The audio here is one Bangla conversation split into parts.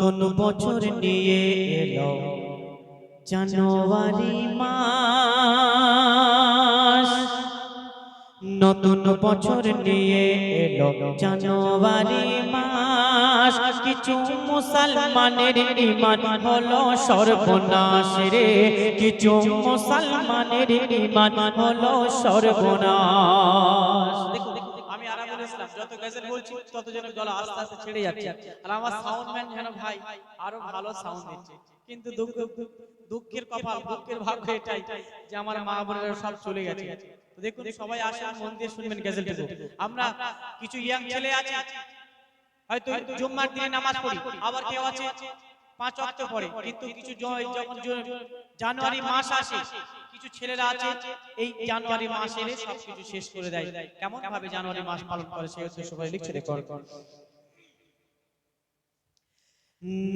নতুন বছর নিয়ে এলো। জানুয়ারি মাস। নতুন বছর নিয়ে এলো। জানুয়ারি মাস। কিছু মুসলমানের ইমান হলো সর্বনাশ রে। কিছু মুসলমানের ইমান হলো সর্বনাশ। যত গজল বলছি, তত যেন গলা আস্তে আস্তে ছেড়ে যাচ্ছে। আর আমার সাউন্ড ম্যান যেন ভাই, আরও ভালো সাউন্ড দিচ্ছে। কিন্তু দুঃখ, দুঃখের কপাল, দুঃখের ভাগ্য এটাই যে আমার মা বোনেরা সব চলে গেছে। দেখুন, সবাই মন দিয়ে শুনবেন আমরা কিছু ইয়াং ছেলে আছে। হয়তো জুম্মার দিনে নামাজ পড়ি, আবার কেউ আছে পাঁচ ওয়াক্ত পড়ে কিন্তু কিছু যখন জানুয়ারি মাস আসে কিছু ছেলেরা আছে এই জানুয়ারি মাস এলে সবকিছু শেষ করে দেয়। কেমন ভাবে জানুয়ারি মাস পালন করে সেই উদ্দেশ্য করে লিখছে দেখো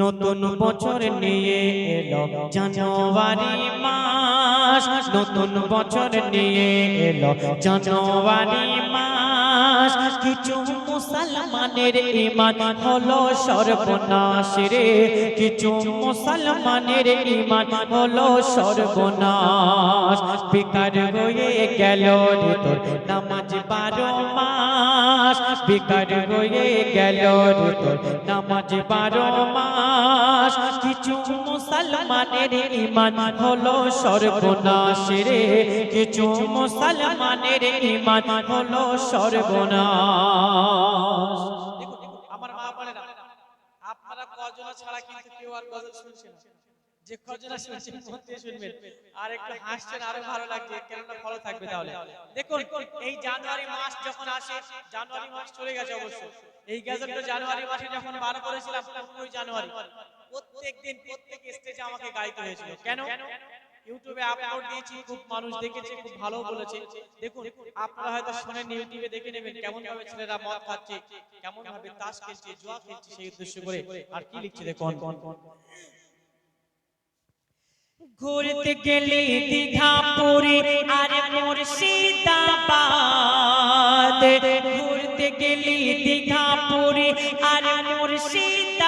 নতুন বছর নিয়ে এলো জানুয়ারি মাস। নতুন বছর নিয়ে এলো জানুয়ারি মাস। কিছু মুসলমানের ইমান হলো সর্বনাশ রে। কিছু মুসলমানের ইমান হলো সর্বনাশ। বেকার হয়ে গেল রে তোর নামাজ বারো মাস। বেকার হয়ে গেল রে তোর নামাজ বারো মাস। কিছু মুসলমানের ইমান হলো সর্বনাশ রে কিছু মুসলমানের ইমান হলো সর্বনাশ। আমার মা বলে আপনারা কজন ছাড়া কিন্তু কেউ আর গজল শুনছে না। যে কজনা শুনছেন দিয়ে শুনবেন আর একটু হাসছেন আরও ভালো লাগছে কেননা ফলো থাকবে তাহলে। দেখুন এই জানুয়ারি মাস যখন আসে জানুয়ারি মাস চলে গেছে অবশ্য এই গজলটা জানুয়ারি মাসে যখন বার করেছিলাম পনেরোই জানুয়ারি। প্রত্যেক দিন প্রত্যেক স্টেজে আমাকে গাইতে হয়েছিল। কেন? ইউটিউবে আপলোড দিয়েছি খুব মানুষ দেখেছে খুব ভালো বলেছে। দেখুন আপনারা হয়তো শুনেন ইউটিউবে দেখে নেবেন কেমন ভাবে ছেলেরা মদ খাচ্ছে কেমন ভাবে তাস খেলছে জুয়া খেলছে সেই উদ্দেশ্য করে আর কি লিখছে দেখুন ঘুরতে গেলে দীঘা পুরী আর মুর্শিদাবাদ। ঘুরতে গেলে দীঘা পুরী আর মুর্শিদাবাদ।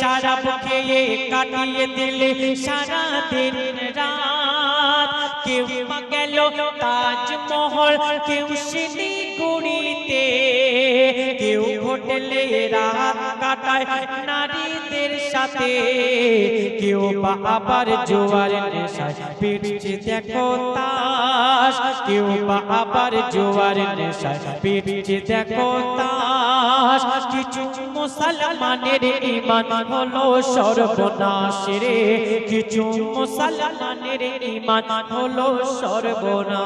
সারা খেয়ে কাটিয়ে দিলে সারা দিন রাত। কেউ গেল তাজমহল, কেউ শিলিগুড়িতে হোটেলে কাটায় নারীদের সাথে। কেউ বা আবার জোয়ার নেশায়, পিটছে দেখো তাস। কেউ বা আবার জোয়ার নেশায়, পিটছে দেখো তাস। কিছু মুসলমানের ইমান হলো সর্বনাশ রে কিছু মুসলমানের ইমান হলো সর্বনাশ।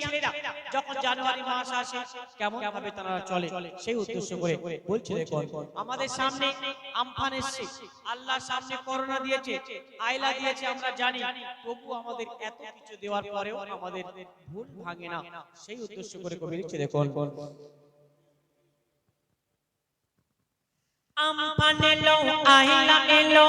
ইয়াং ছেলেরা, যখন জানুয়ারি মাস আসে, কেমন ভাবে তারা চলে? সেই উদ্দেশ্য করে বলছে, দেখুন, আমাদের সামনে আমফান এসছে। আল্লাহ সামনে করোনা দিয়েছে, আয়লা দিয়েছে, আমরা জানি। তবু আমাদের এত কিছু দেওয়ার পরেও আমাদের ভুল ভাঙে না। সেই উদ্দেশ্য করে কবি লিখছে, দেখুন, আমফান এলো, আয়লা এলো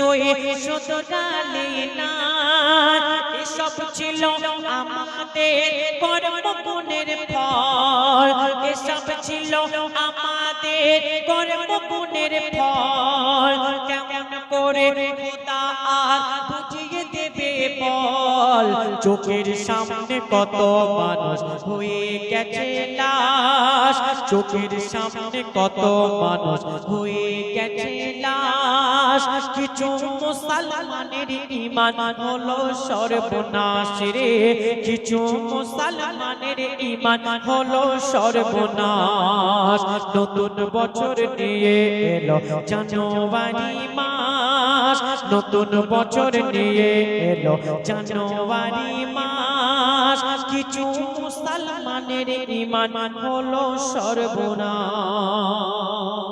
পরেও তো শুধু ডালে না। এসব ছিল আমাদের কর্মগুণের ফল। এসব ছিল আমাদের কর্মগুণের ফল। কেমন করে চোখের সামনে কত মানুষ হয়ে গেছে লাশ? চোখের সামনে কত মানুষ হয়ে গেছে লাশ? কিছু মুসলমানের ইমান হলো সর্বনাশ রে। কিছু মুসলমানের ইমান হলো সর্বনাশ। নতুন বছর নিয়ে এলো জানুয়ারি মাস। নতুন বছর নিয়ে এলো জানুয়ারি মাস। কিছু মুসলমানের ইমান হলো সর্বনাশ।